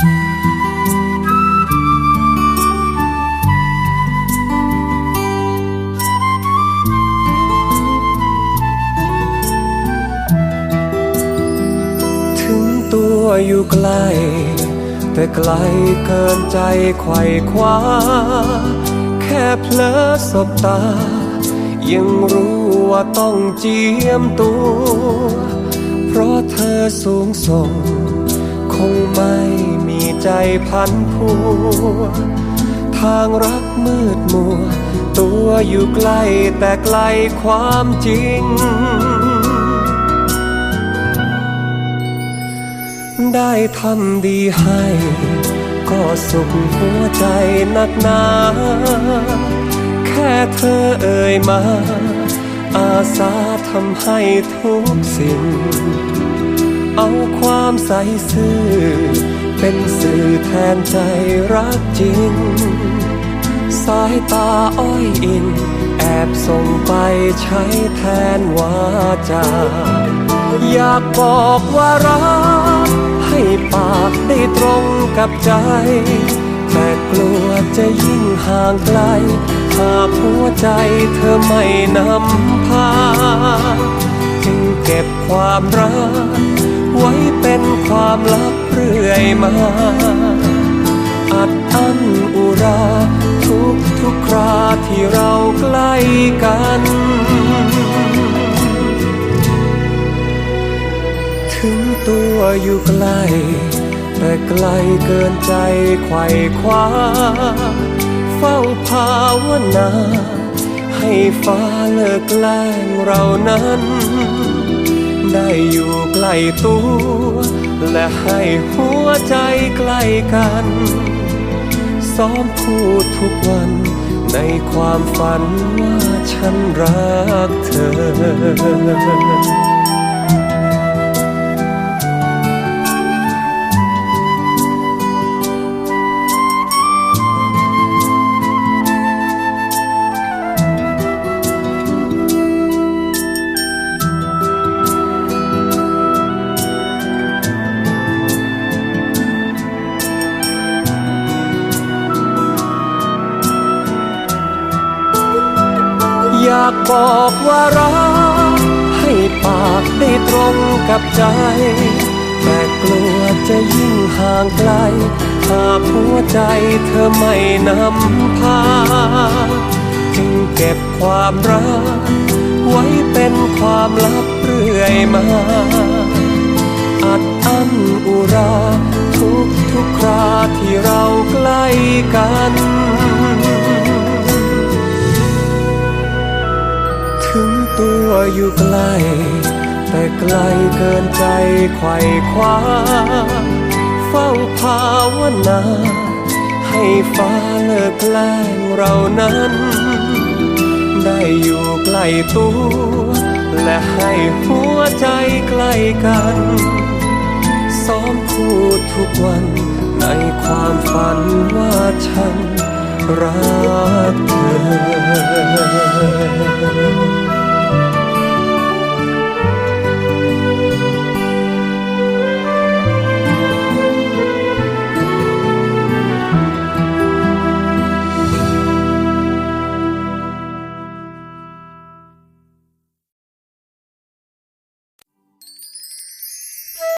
ถึงตัวอยู่ไกล แต่ไกลเกินใจไขว่คว้า แค่เพลอสบตา ยังรู้ว่าต้องเจียมตัว เพราะเธอสูงส่ง งไม่มีใจพันผัว ทางรักมืดมัว ตัวอยู่ใกล้แต่ไกลความจริง ได้ทำดีให้ ก็สุขหัวใจนักหนา แค่เธอเอ่ยมา อาสาทำให้ทุกสิ่ง เอาความใสซื่อ เป็นสื่อแทนใจรักจริง สายตาอ้อยอิงแอบส่งไปใช้แทนวาจา อยากบอกว่ารัก ให้ปากได้ตรงกับใจ แต่กลัวจะยิ่งห่างไกล หากหัวใจเธอไม่นำพาจึงเก็บความรัก ไว้เป็นความลับเรื่อยมา อัดอั้นอุรา ทุกทุกคราที่เราใกล้กัน ถึงตัวอยู่ไกล แต่ไกลเกินใจไขว่คว้า เฝ้าภาวนา ให้ฟ้าเลิกแกล้งเรานั้น ได้อยู่ใกล้ตัว และให้หัวใจใกล้กัน ซ้อมพูดทุกวันในความฝันว่าฉันรักเธอ อยากบอกว่ารัก ให้ปากได้ตรงกับใจ แต่กลัวจะยิ่งห่างไกล หากหัวใจเธอไม่นำพา จึงเก็บความรัก ไว้เป็นความลับเรื่อยมา อัดอั้นอุราทุกทุกคราที่เราใกล้กัน ตัวอยู่ไกล แต่ไกลเกินใจไขว่คว้า เฝ้าภาวนา ให้ฟ้าเลิกแกล้งเรานั้น ได้อยู่ใกล้ตัว และให้หัวใจใกล้กัน ซ้อมพูดทุกวันในความฝันว่าฉันรักเธอ